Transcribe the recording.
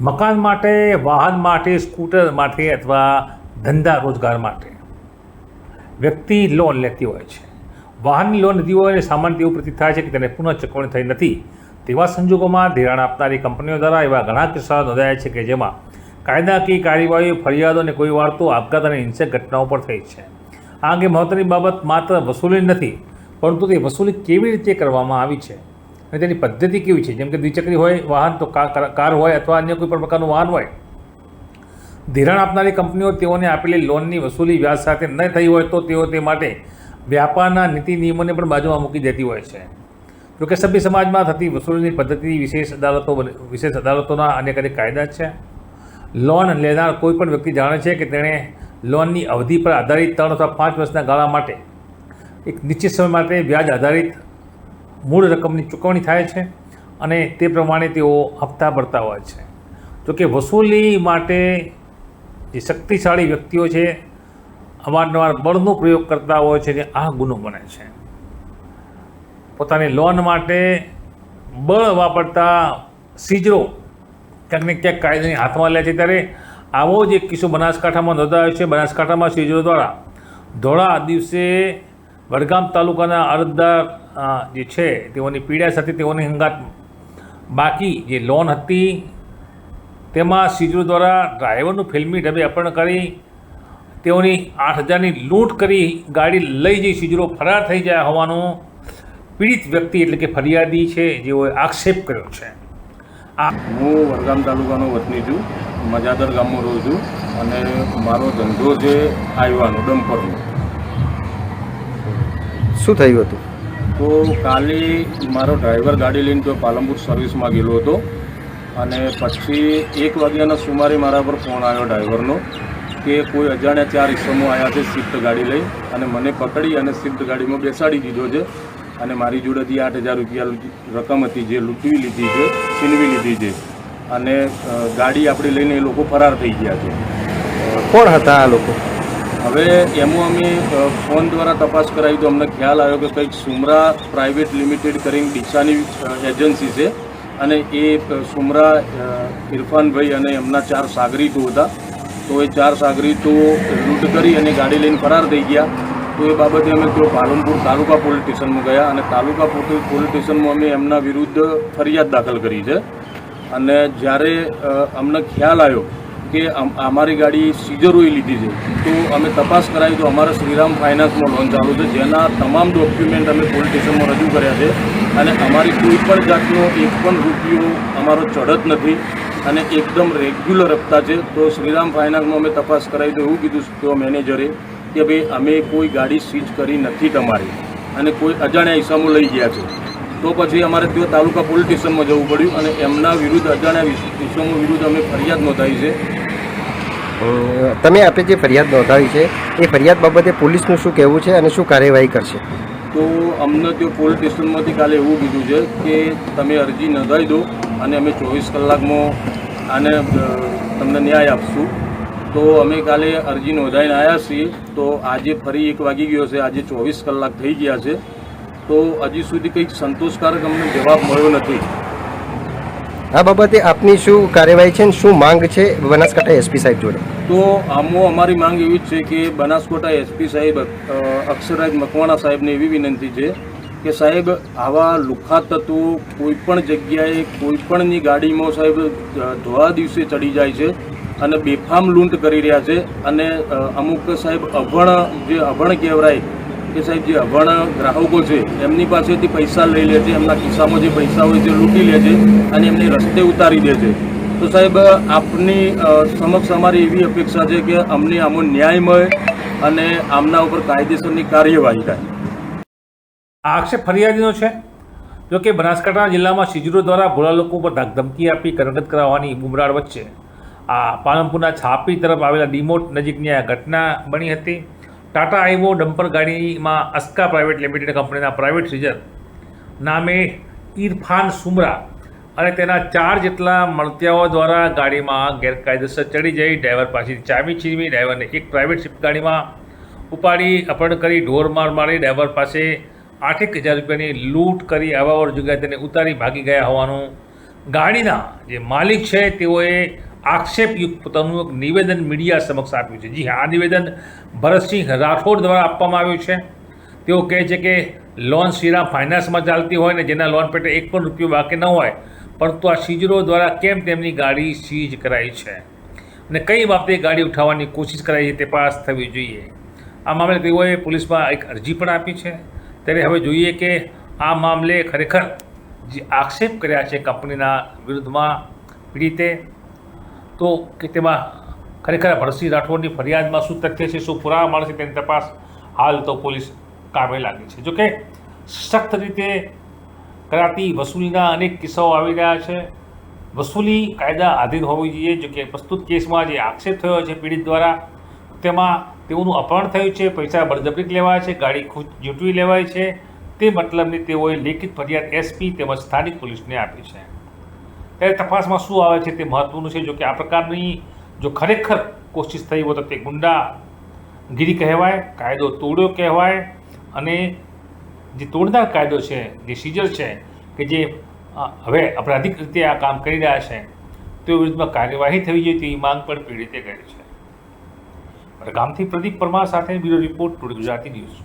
મકાન માટે, વાહન માટે, સ્કૂટર માટે અથવા ધંધા રોજગાર માટે. વ્યક્તિ લોન લેતી હોય છે. વાહનની લોન લીધી હોય અને સામાન્ય એવું પ્રતીત થાય છે કે તેને પુનઃ ચૂકવણી થઈ નથી. તેવા સંજોગોમાં ધિરાણ આપનારી કંપનીઓ દ્વારા એવા ઘણા કિસ્સાઓ નોંધાયા છે કે જેમાં કાયદાકીય કાર્યવાહી, ફરિયાદો અને કોઈ વાર તો આપઘાત અને હિંસક ઘટનાઓ પણ થઈ છે. આ અંગે મહત્વની બાબત માત્ર વસૂલી નથી, પરંતુ તે વસૂલી કેવી રીતે કરવામાં આવી છે? અને તેની પદ્ધતિ કેવી છે? જેમ કે દ્વિચક્રી હોય, વાહન તો કાર હોય અથવા અન્ય કોઈ પણ પ્રકારનું વાહન હોય, ધિરાણ આપનારી કંપનીઓ તેઓને આપેલી લોનની વસૂલી વ્યાજ સાથે ન થઈ હોય તો તેઓ તે માટે વ્યાપારના નીતિ નિયમોને પણ બાજુમાં મૂકી દેતી હોય છે. જોકે સભ્ય સમાજમાં થતી વસૂલીની પદ્ધતિ વિશેષ અદાલતો વિશેષ અદાલતોના અનેક અનેક કાયદા છે. લોન લેનાર કોઈપણ વ્યક્તિ જાણે છે કે તેણે લોનની અવધિ પર આધારિત ત્રણ અથવા પાંચ વર્ષના ગાળા માટે એક નિશ્ચિત સમય માટે વ્યાજ આધારિત મૂળ રકમની ચૂકવણી થાય છે અને તે પ્રમાણે તેઓ હપ્તા ભરતા હોય છે. જોકે વસૂલી માટે જે શક્તિશાળી વ્યક્તિઓ છે, અવારનવાર બળનો પ્રયોગ કરતા હોય છે જે આ ગુનો બને છે. પોતાની લોન માટે બળ વાપરતા સીજરો ક્યાંક ને ક્યાંક કાયદાની હાથમાં લે છે. ત્યારે આવો જ એક કિસ્સો બનાસકાંઠામાં નોંધાયો છે. બનાસકાંઠામાં સીજરો દ્વારા ધોળા દિવસે વડગામ તાલુકાના અરજદાર જે છે, તેઓની પીડા સાથે તેઓની હંગાત બાકી. જે લોન હતી, તેમાં સીજરો દ્વારા ડ્રાઈવરનું ફિલ્મી ઢબે અપહરણ કરી, તેઓની આઠ હજારની લૂંટ કરી, ગાડી લઈ જઈ, સીજરો ફરાર થઈ જાય હોવાનું પીડિત વ્યક્તિ એટલે કે ફરિયાદી છે, જેઓએ આક્ષેપ કર્યો છે. આ હું વડગામ તાલુકાનો વતની છું, મજાદર ગામમાં રહું છું, અને મારો ધંધો છે આવ્યાનો ડમ્પરનો શું થયું હતું? તો કાલે મારો ડ્રાઈવર ગાડી લઈને તો પાલનપુર સર્વિસમાં ગયેલો હતો. અને પછી એક વાગ્યાના સુમારે મારા પર ફોન આવ્યો ડ્રાઈવરનો કે કોઈ અજાણ્યા ચાર ઇસમો આવ્યા છે સ્વિફ્ટ ગાડી લઈ અને મને પકડી અને સ્વિફ્ટ ગાડીમાં બેસાડી દીધો છે. અને મારી જોડેથી આઠ હજાર રૂપિયા રકમ હતી જે લૂંટવી લીધી છે છીનવી લીધી છે. અને ગાડી આપણી લઈને એ લોકો ફરાર થઈ ગયા છે. કોણ હતા આ લોકો? હવે એમાં અમે ફોન દ્વારા તપાસ કરાવી તો અમને ખ્યાલ આવ્યો કે કંઈક સુમરા પ્રાઇવેટ લિમિટેડ કરીને ડીસાની એજન્સી છે અને એ સુમરા ઇરફાનભાઈ અને એમના ચાર સાગરીતો હતા. તો એ ચાર સાગરીતો લૂંટ કરી અને ગાડી લઈને ફરાર થઈ ગયા. તો એ બાબતે અમે તો પાલનપુર તાલુકા પોલીસ સ્ટેશનમાં ગયા અને તાલુકા પોલીસ સ્ટેશનમાં અમે એમના વિરુદ્ધ ફરિયાદ દાખલ કરી છે. અને જ્યારે અમને ખ્યાલ આવ્યો કે અમારી ગાડી સીઝરોએ લીધી છે. તો અમે તપાસ કરાવી તો અમારા શ્રીરામ ફાઇનાન્સમાં લોન ચાલુ છે. જેના તમામ ડોક્યુમેન્ટ અમે પોલીસ સ્ટેશનમાં રજૂ કર્યા છે. અને અમારી કોઈ પણ જાતનો એક પણ રૂપિયો અમારો ચડત નથી અને એકદમ રેગ્યુલર હપ્તા છે. તો શ્રીરામ ફાઇનાન્સમાં અમે તપાસ કરાવી તો એવું કીધું તો મેનેજરે કે ભાઈ, અમે કોઈ ગાડી સીઝ કરી નથી તમારી અને કોઈ અજાણ્યા હિસામો લઈ ગયા છે. તો પછી અમારે તેઓ તાલુકા પોલીસ સ્ટેશનમાં જવું પડ્યું અને એમના વિરુદ્ધ અજાણ્યા ઇસમો વિરુદ્ધ અમે ફરિયાદ નોંધાવી છે. તમે આપે જે ફરિયાદ નોંધાવી છે, એ ફરિયાદ બાબતે પોલીસનું શું કહેવું છે અને શું કાર્યવાહી કરશે? તો અમને ત્યાં પોલીસ સ્ટેશનમાંથી કાલે એવું કીધું છે કે તમે અરજી નોંધાવી દો અને અમે ચોવીસ કલાકમાં આને તમને ન્યાય આપશું. તો અમે કાલે અરજી નોંધાવીને આવ્યા છીએ. તો આજે ફરી એક વાગી ગયો છે. આજે ચોવીસ કલાક થઈ ગયા છે. તો હજી સુધી કંઈક સંતોષકારક અમને જવાબ મળ્યો નથી. આ બાબતે આપની શું કાર્યવાહી છે અને શું માંગ છે બનાસકાંઠા એસપી સાહેબ જોડે? તો આમો અમારી માંગ એવી જ છે કે બનાસકોટા એસપી સાહેબ અક્ષરરાજ મકવાણા સાહેબને એવી વિનંતી છે કે સાહેબ, આવા લુખા તત્વો કોઈ પણ જગ્યાએ, કોઈ પણની ગાડીમાં સાહેબ ધોળા દિવસે ચડી જાય છે અને બેફામ લૂંટ કરી રહ્યા છે અને અમુક સાહેબ અભણ, જે અભણ કહેવાય કે સાહેબ જે અભણ ગ્રાહકો છે, એમની પાસેથી પૈસા લઈ લે છે, એમના ખિસ્સામાં જે પૈસા હોય છે, લૂંટી લે છે અને એમને રસ્તે ઉતારી દે છે. તો સાહેબ, આપની સમક્ષ અમારી એવી અપેક્ષા છે કે અમને આમાં ન્યાય મળે અને આમના ઉપર કાયદેસરની કાર્યવાહી થાય. આ આક્ષેપ ફરિયાદીનો છે? જો કે બનાસકાંઠા જિલ્લામાં શિજરો દ્વારા ભોળા લોકો ઉપર ધમકી આપી કરગત કરાવવાની બુમરાળ વચ્ચે આ પાલનપુરના છાપી તરફ આવેલા ડીમોટ નજીકની આ ઘટના બની હતી. ટાટા આઈવો ડમ્પર ગાડીમાં અસ્કા પ્રાઇવેટ લિમિટેડ કંપનીના પ્રાઇવેટ સીઝર નામે ઇરફાન સુમરા અને તેના ચાર જેટલા મળતિયાઓ દ્વારા ગાડીમાં ગેરકાયદેસર ચડી જઈ ડ્રાઈવર પાસેથી ચાવી છીનવી ડ્રાઈવરને એક પ્રાઇવેટ શિફ્ટ ગાડીમાં ઉપાડી, અપહરણ કરી, ઢોર માર મારી ડ્રાઈવર પાસે આઠેક હજાર રૂપિયાની લૂંટ કરી અવાવર જગ્યાએ તેને ઉતારી ભાગી ગયા હોવાનું ગાડીના જે માલિક છે તેઓએ આક્ષેપયુક્ત પોતાનું એક નિવેદન મીડિયા સમક્ષ આપ્યું છે. જી હા, આ નિવેદન ભરતસિંહ રાઠોડ દ્વારા આપવામાં આવ્યું છે. તેઓ કહે છે કે લોન શ્રીરામ ફાઇનાન્સમાં ચાલતી હોય ને જેના લોન પેટે એક પણ રૂપિયો બાકી ન હોય, પરંતુ આ સીજરો દ્વારા કેમ તેમની ગાડી સીઝ કરાઈ છે? અને કઈ બાબતે ગાડી ઉઠાવવાની કોશિશ કરાઈ છે તપાસ થવી જોઈએ. આ મામલે તેઓએ પોલીસમાં એક અરજી પણ આપી છે. ત્યારે હવે જોઈએ કે આ મામલે ખરેખર જે આક્ષેપ કર્યા છે કંપનીના વિરુદ્ધમાં, પીડિતે તો કે તેમાં ખરેખર ભરતસિંહ રાઠોડની ફરિયાદમાં શું તથ્ય છે, શું પુરાવા મળશે તેની તપાસ હાલ તો પોલીસ કામે લાગી છે. જોકે સખ્ત રીતે કરાતી વસૂલીના અનેક કિસ્સાઓ આવી રહ્યા છે. વસૂલી કાયદા આધીન હોવી જોઈએ, જો કે પ્રસ્તુત કેસમાં જે આક્ષેપ થયો છે પીડિત દ્વારા, તેમાં તેઓનું અપહરણ થયું છે, પૈસા બળજબરી લેવાય છે, ગાડી ખુદ ઝૂંટવી લેવાય છે, તે મતલબની તેઓએ લેખિત ફરિયાદ એસપી તેમજ સ્થાનિક પોલીસને આપી છે. ત્યારે તપાસમાં શું આવે છે તે મહત્વનું છે? જો કે આ પ્રકારની જો ખરેખર કોશિશ થઈ હોય તો તે ગુંડાગીરી કહેવાય, કાયદો તોડ્યો કહેવાય અને જે તોડનાર કાયદો છે, જે સીઝર છે, કે જે હવે અપરાધિક રીતે આ કામ કરી રહ્યા છે તે વિરુદ્ધમાં કાર્યવાહી થવી જોઈએ તેવી માંગ પણ પીડિતે કરી છે. ગામથી પ્રદીપ પરમાર સાથે bureau report, today Gujarati news.